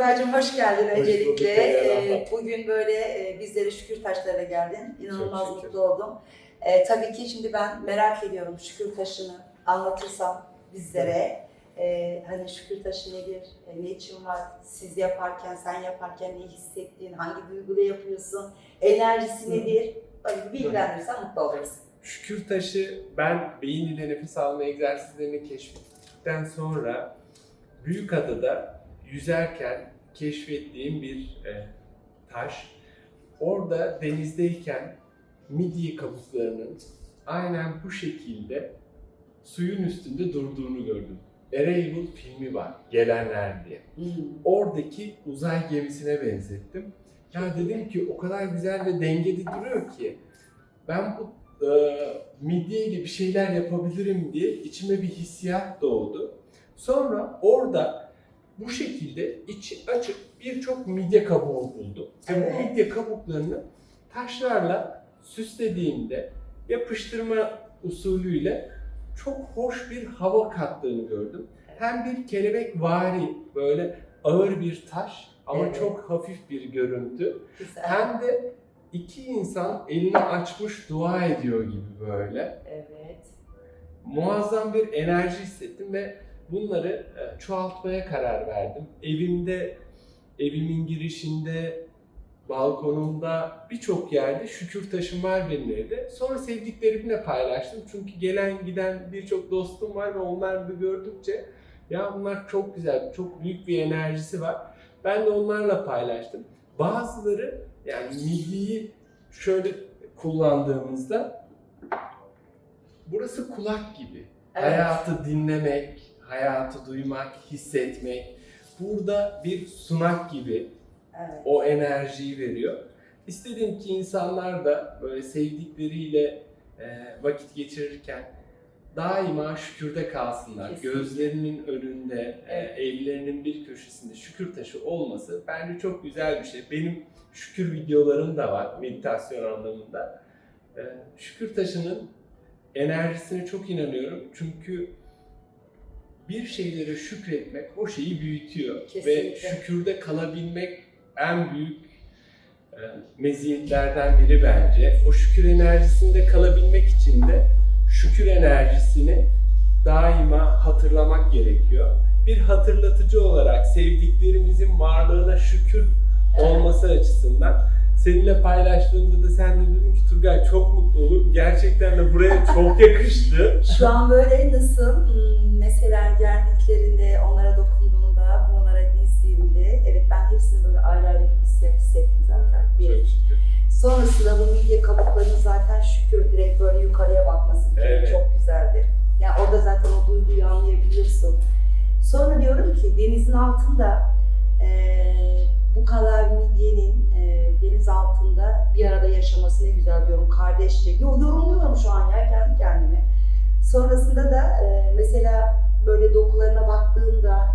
Turgay'cığım hoş geldin Hoş öncelikle. Ee, bugün böyle e, bizlere şükür taşlarına geldin. İnanılmaz Çok mutlu oldum. Ee, tabii ki şimdi ben merak ediyorum şükür taşını anlatırsan bizlere. Ee, hani şükür taşı nedir, e, ne için var, siz yaparken, sen yaparken ne hissettiğin, hangi duyguyla yapıyorsun, enerjisi nedir? Böyle bir bilgilendirirsen mutlu oluruz. Şükür taşı ben beyin ile nefes alma egzersizlerini keşfettikten sonra Büyükada'da yüzerken keşfettiğim bir e, taş. Orada denizdeyken midye kabuklarının aynen bu şekilde suyun üstünde durduğunu gördüm. Arrival filmi var, Gelenler diye. Oradaki uzay gemisine benzettim. Ya dedim ki o kadar güzel ve dengeli duruyor ki ben bu e, midye ile bir şeyler yapabilirim diye içime bir hissiyat doğdu. Sonra orada bu şekilde içi açık birçok midye kabuğu buldum. Ve bu midye kabuklarını taşlarla süslediğimde yapıştırma usulüyle çok hoş bir hava kattığını gördüm. Hem bir kelebek vari böyle ağır bir taş ama Evet. çok hafif bir görüntü. Güzel. Hem de iki insan elini açmış dua ediyor gibi böyle. Evet. Muazzam bir enerji hissettim ve bunları e, çoğaltmaya karar verdim. Evimde, evimin girişinde, balkonumda birçok yerde şükür taşım var benim evde. Sonra sevdiklerimle paylaştım. Çünkü gelen giden birçok dostum var ve onları da gördükçe ya bunlar çok güzel, çok büyük bir enerjisi var. Ben de onlarla paylaştım. Bazıları yani milliyi şöyle kullandığımızda burası kulak gibi. Evet. Hayatı dinlemek, hayatı duymak, hissetmek. Burada bir sunak gibi Evet. o enerjiyi veriyor. İstedim ki insanlar da böyle sevdikleriyle e, vakit geçirirken daima şükürde kalsınlar. Kesinlikle. Gözlerinin önünde, e, Evet. evlerinin bir köşesinde şükür taşı olması bence çok güzel bir şey. Benim şükür videolarım da var meditasyon anlamında. E, şükür taşının enerjisine çok inanıyorum. Çünkü bir şeylere şükretmek o şeyi büyütüyor. Ve Kesinlikle. şükürde kalabilmek en büyük e, meziyetlerden biri bence. O şükür enerjisinde kalabilmek için de şükür enerjisini daima hatırlamak gerekiyor. Bir hatırlatıcı olarak sevdiklerimizin varlığına şükür olması açısından seninle paylaştığımda da sen de dedin ki Turgay çok mutlu olur. Gerçekten de buraya çok yakıştı. Şu an böyle nasıl? Hmm, Mesela geldiklerinde, onlara dokunduğunda, buralara dizdiğimde, evet ben hepsini böyle ayrı ayrı bir hissiyat hissettim zaten. Bir. Çok şükür. Sonrasında bu midye kabuklarının zaten şükür direkt böyle yukarıya bakması Evet. çok güzeldi. Yani orada zaten o duyguyu anlayabiliyorsun. Sonra diyorum ki denizin altında eee, bu kadar midyenin eee, deniz altında bir arada yaşaması ne güzel diyorum kardeşçe. Yo, yorumluyorum şu an ya kendi kendime. Sonrasında da eee, mesela böyle dokularına baktığında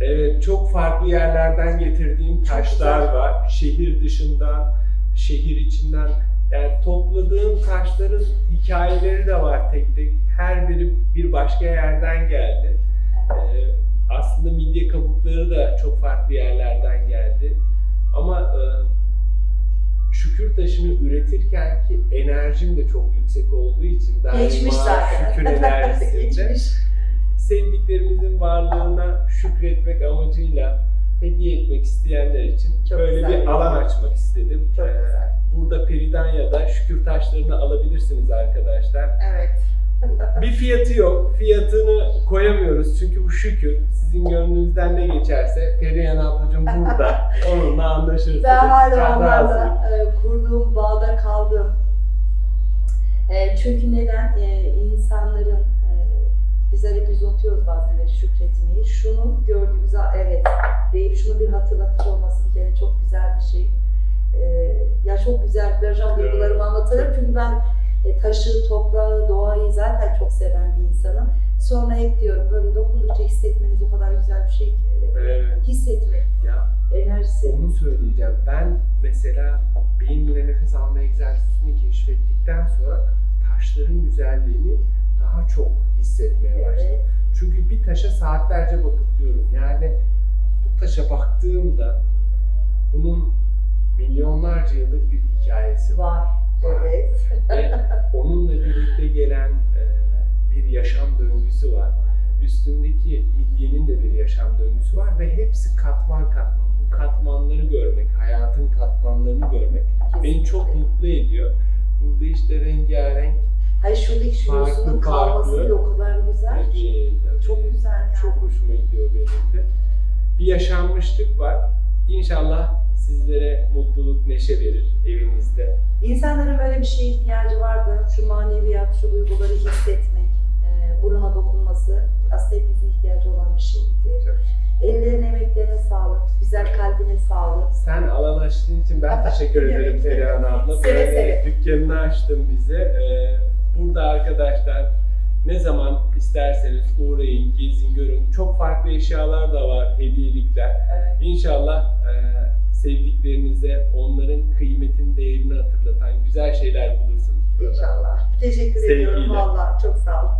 Evet, çok farklı yerlerden getirdiğim taşlar var. Şehir dışından, şehir içinden. Yani topladığım taşların hikayeleri de var tek tek. Her biri bir başka yerden geldi. Ee, aslında midye kabukları da çok farklı yerlerden geldi. Ama e, şükür taşını üretirken ki enerjim de çok yüksek olduğu için daima geçmiş zaten. şükür enerjisinde sevdiklerimizin varlığına şükretmek amacıyla hediye etmek isteyenler için Çok böyle bir alan açmak istedim. Çok Ee, güzel. Burada Peridanya'da şükür taşlarını alabilirsiniz arkadaşlar. Evet. Bir fiyatı yok. Fiyatını koyamıyoruz çünkü bu şükür. Sizin gönlünüzden ne geçerse Perihan ablacığım burada. Onunla anlaşırsınız. Ben hala onlarla e, kurduğum bağda kaldım. E, çünkü neden? E, insanların, e, bizler hepimiz unutuyoruz bazen evet, şükretmeyi. Şunu gördüğümüzde evet deyip şunu bir hatırlatıcı olması bir kere çok güzel bir şey. E, ya çok güzel, vereceğim duygularımı anlatırım. Çünkü ben e, taşı, toprağı, doğayı zaten çok seven bir insanım. Sonra hep diyorum böyle dokundukça hissetmeniz o kadar güzel bir şey ki. Evet. Hissetmek, Ya enerjisi. Onu söyleyeceğim. Ben mesela beyinle nefes alma egzersizini keşfettikten sonra taşların güzelliğini daha çok hissetmeye başladım. Evet. Çünkü bir taşa saatlerce bakıp diyorum. Yani bu taşa baktığımda bunun milyonlarca yıllık bir hikayesi var. Evet. Ve onunla birlikte gelen e, bir yaşam döngüsü var. Üstündeki midyenin de bir yaşam döngüsü var ve hepsi katman katman. Bu katmanları görmek, hayatın katmanlarını görmek beni çok mutlu ediyor. Burada işte rengarenk, Hayır şuradaki şurusunun Farklı, kalması bile o kadar güzel ki. tabii, Çok güzel yani. çok hoşuma gidiyor benim de. Bir yaşanmışlık var. İnşallah sizlere mutluluk, neşe verir evinizde. İnsanların böyle bir şeye ihtiyacı vardı. Şu maneviyat, şu duyguları hissetmek, e, buruna dokunması aslında hepimizin ihtiyacı olan bir şeydi. Ellerine, emeklerine sağlık, güzel kalbine sağlık. Sen alan açtığın için ben teşekkür ederim. Perihan abla. Seve Böyle seve. dükkanını açtın bize. Ee, burada arkadaşlar ne zaman isterseniz uğrayın, gezin, görün. Çok farklı eşyalar da var, hediyelikler. Evet. İnşallah e, sevdiklerinize onların kıymetini, değerini hatırlatan güzel şeyler bulursunuz burada. İnşallah. Teşekkür ediyorum Sevgiyle. valla. Çok sağ olun.